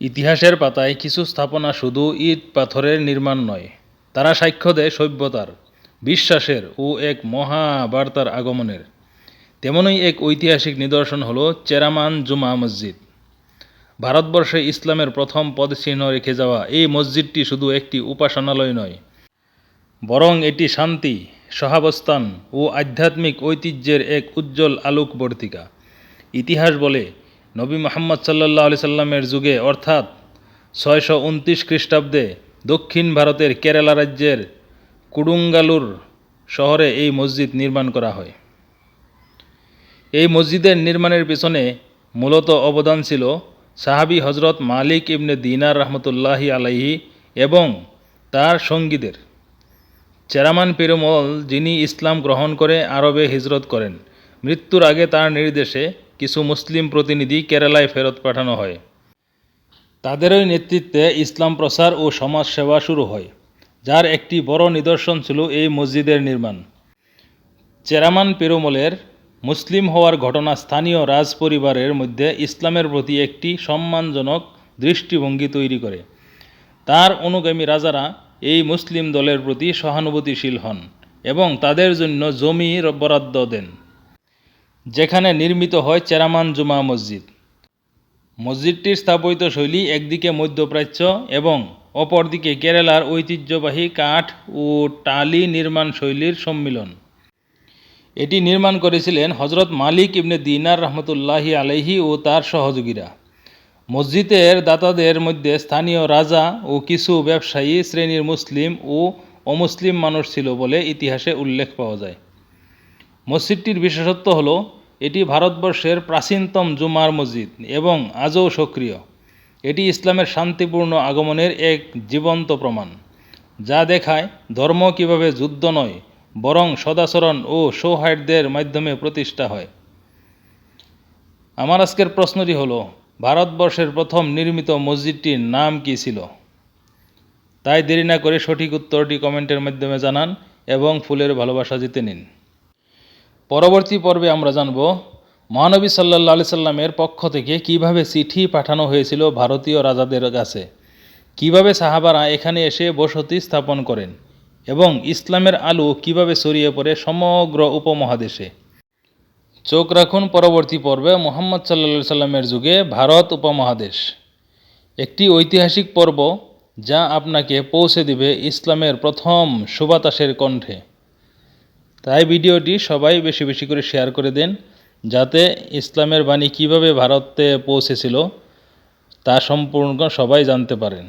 ইতিহাসের পাতায় কিছু স্থাপনা শুধু ইট পাথরের নির্মাণ নয়, তারা সাক্ষ্য দেয় সভ্যতার, বিশ্বাসের ও এক মহাবার্তার আগমনের। তেমনই এক ঐতিহাসিক নিদর্শন হল চেরামান জুমা মসজিদ। ভারতবর্ষে ইসলামের প্রথম পদচিহ্ন রেখে যাওয়া এই মসজিদটি শুধু একটি উপাসনালয় নয়, বরং এটি শান্তি, সহাবস্থান ও আধ্যাত্মিক ঐতিহ্যের এক উজ্জ্বল আলোকবর্তিকা। ইতিহাস বলে নবী মোহাম্মদ সাল্লাহ আলি সাল্লামের যুগে, অর্থাৎ ছয়শো উনত্রিশ খ্রিস্টাব্দে দক্ষিণ ভারতের কেরালা রাজ্যের কুডুঙ্গালুর শহরে এই মসজিদ নির্মাণ করা হয়। এই মসজিদের নির্মাণের পিছনে মূলত অবদান ছিল সাহাবি হজরত মালিক ইবনে দিনার রহমতুল্লাহি আলাইহি এবং তার সঙ্গীদের। চেরামান পেরুমল যিনি ইসলাম গ্রহণ করে আরবে হিজরত করেন, মৃত্যুর আগে তার নির্দেশে কিছু মুসলিম প্রতিনিধি কেরালায় ফেরত পাঠানো হয়। তাদেরই নেতৃত্বে ইসলাম প্রচার ও সমাজ সেবা শুরু হয়, যার একটি বড় নিদর্শন ছিল এই মসজিদের নির্মাণ। চেরামান পেরুমলের মুসলিম হওয়ার ঘটনা স্থানীয় রাজ পরিবারের মধ্যে ইসলামের প্রতি একটি সম্মানজনক দৃষ্টিভঙ্গি তৈরি করে। তার অনুগামী রাজারা এই মুসলিম দলের প্রতি সহানুভূতিশীল হন এবং তাদের জন্য জমি বরাদ্দ দেন। যেখানে নির্মিত হয় চেরামান জুমা মসজিদ। মসজিদটির স্থাপত্য শৈলী একদিকে মধ্যপ্রাচ্য এবং অপরদিকে কেরালার ঐতিহ্যবাহী কাঠ ও টালি নির্মাণ শৈলীর সম্মিলন। এটি নির্মাণ করেছিলেন হজরত মালিক ইবনে দিনার রহমতুল্লাহি আলাইহি ও তার সহযোগীরা। মসজিদের দাতাদের মধ্যে স্থানীয় রাজা ও কিছু ব্যবসায়ী, শ্রেণির মুসলিম ও অমুসলিম মানুষ ছিল বলে ইতিহাসে উল্লেখ পাওয়া যায়। মসজিদটির বিশেষত্ব হল, এটি ভারতবর্ষের প্রাচীনতম জুমার মসজিদ এবং আজও সক্রিয়। এটি ইসলামের শান্তিপূর্ণ আগমনের এক জীবন্ত প্রমাণ, যা দেখায় ধর্ম কীভাবে যুদ্ধ নয়, বরং সদাচরণ ও সৌহার্দ্যের মাধ্যমে প্রতিষ্ঠা হয়। আমার আজকের প্রশ্নটি হলো, ভারতবর্ষের প্রথম নির্মিত মসজিদটির নাম কী ছিল? তাই দেরি না করে সঠিক উত্তরটি কমেন্টের মাধ্যমে জানান এবং ফুলের ভালোবাসা জিতে নিন। পরবর্তী পর্বে আমরা জানব, মহানবী সাল্লাহ আলি সাল্লামের পক্ষ থেকে কীভাবে চিঠি পাঠানো হয়েছিল ভারতীয় রাজাদের কাছে? কীভাবে সাহাবারা এখানে এসে বসতি স্থাপন করেন? এবং ইসলামের আলো কীভাবে ছড়িয়ে পড়ে সমগ্র উপমহাদেশে? চোখ রাখুন পরবর্তী পর্বে মোহাম্মদ সাল্লা সাল্লামের যুগে ভারত উপমহাদেশ। একটি ঐতিহাসিক পর্ব যা আপনাকে পৌঁছে দিবে ইসলামের প্রথম সুবাতাসের কণ্ঠে। তাই ভিডিওটি সবাই বেশি বেশি করে শেয়ার করে দেন যাতে ইসলামের বাণী কীভাবে ভারতে পৌঁছেছিল তা সম্পূর্ণ সবাই জানতে পারেন।